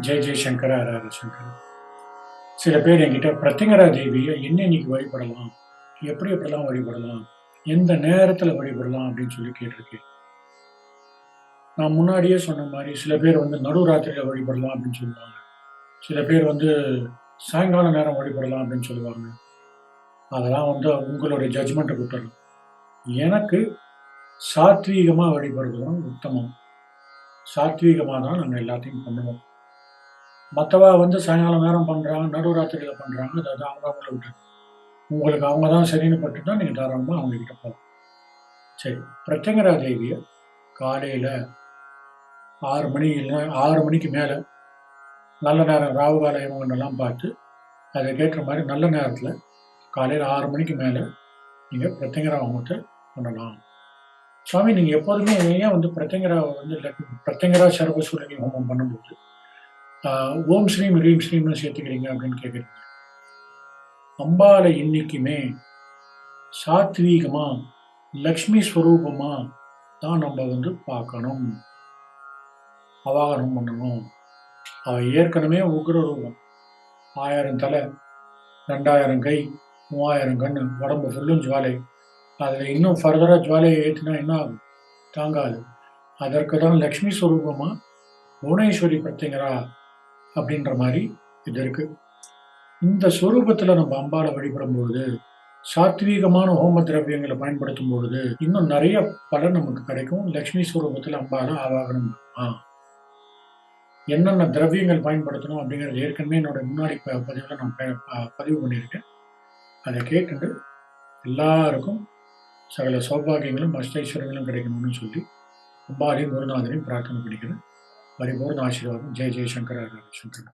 ஜெய் ஜெய் சங்கர சங்கர. சில பேர் என்கிட்ட பிரத்திங்கரா தேவியை என்ன இன்னைக்கு வழிபடலாம்? எப்படி எப்படிலாம் வழிபடலாம்? எந்த நேரத்தில் வழிபடலாம்? அப்படின்னு சொல்லி கேட்டிருக்கேன். நான் முன்னாடியே சொன்ன மாதிரி சில பேர் வந்து நடுராத்திரியில் வழிபடலாம் அப்படின்னு சொல்லுவாங்க. சில பேர் வந்து சாயங்கால நேரம் வழிபடலாம் அப்படின்னு சொல்லுவாங்க. அதெல்லாம் வந்து உங்களுடைய ஜட்ஜ்மெண்ட்டை விட்டுறலாம் எனக்கு சாத்வீகமாக வழிபடுறது உத்தமம். சாத்வீகமாக தான் நாங்கள் எல்லாத்தையும் பண்ணுவோம். மற்றவா வந்து சாயங்காலம் நேரம் பண்ணுறாங்க நடுராத்திரியில் பண்ணுறாங்க அது அது அவங்க அவங்கள விட்டு உங்களுக்கு அவங்க தான் சரின்னு பட்டுட்டா நீங்கள் தாராளமாக அவங்கக்கிட்ட போகலாம் சரி பிரத்யங்கரா தேவியை காலையில் ஆறு மணி இல்லை ஆறு மணிக்கு மேலே நல்ல நேரம் ராவு கால இவங்கெல்லாம் பார்த்து அதுக்கேற்ற மாதிரி நல்ல நேரத்தில் காலையில் ஆறு மணிக்கு மேலே நீங்கள் பிரத்யங்கரா ஹோமத்தை பண்ணலாம். சுவாமி நீங்கள் எப்போதுமே ஏன் வந்து பிரத்யங்கரா வந்து லக்- பிரத்யங்கரா சர்வசூரணி ஹோமம் பண்ணும்போது ஓம் ஸ்ரீம் ஹ்ரீம் ஸ்ரீம்னு சேர்த்துக்கிறீங்க அப்படின்னு கேட்குறீங்க அம்பாளை இன்னைக்குமே சாத்வீகமாக லக்ஷ்மி ஸ்வரூபமா தான் நம்ம வந்து பார்க்கணும். அவாகனம் பண்ணணும். அவள் ஏற்கனவே உக்ர ரூபம் ஆயிரம் தலை ரெண்டாயிரம் கை மூவாயிரம் கண்ணு உடம்பு ஃபுல்லும் ஜுவாலை. அதில் இன்னும் ஃபர்தராக ஜுவாலையை ஏற்றினா என்ன ஆகும்? தாங்காது. அதற்கு தான் லக்ஷ்மி ஸ்வரூபமா புவனேஸ்வரி பிரத்யங்கரா அப்படின்ற மாதிரி இது இருக்கு. இந்த ஸ்வரூபத்தில் நம்ம அம்பாவை வழிபடும் பொழுது சாத்வீகமான ஹோம திரவியங்களை பயன்படுத்தும் பொழுது இன்னும் நிறைய பலன் நமக்கு கிடைக்கும். லக்ஷ்மி ஸ்வரூபத்தில் அம்பால ஆவாகனம். என்னென்ன திரவியங்கள் பயன்படுத்தணும் அப்படிங்கிறது ஏற்கனவே என்னோட முன்னாடி பதிவில் நான் பதிவு பண்ணியிருக்கேன். அதை கேட்டுட்டு எல்லாருக்கும் சகல சௌபாகியங்களும் அஷ்டைஸ்வரங்களும் கிடைக்கணும்னு சொல்லி அம்பாலையும் குருநாதனையும் பிரார்த்தனை பண்ணிக்கிறேன். பரிபூர்ண ஆசீர்வாதம் ஜெய் ஜெய் சங்கர ஹர ஹர சங்கர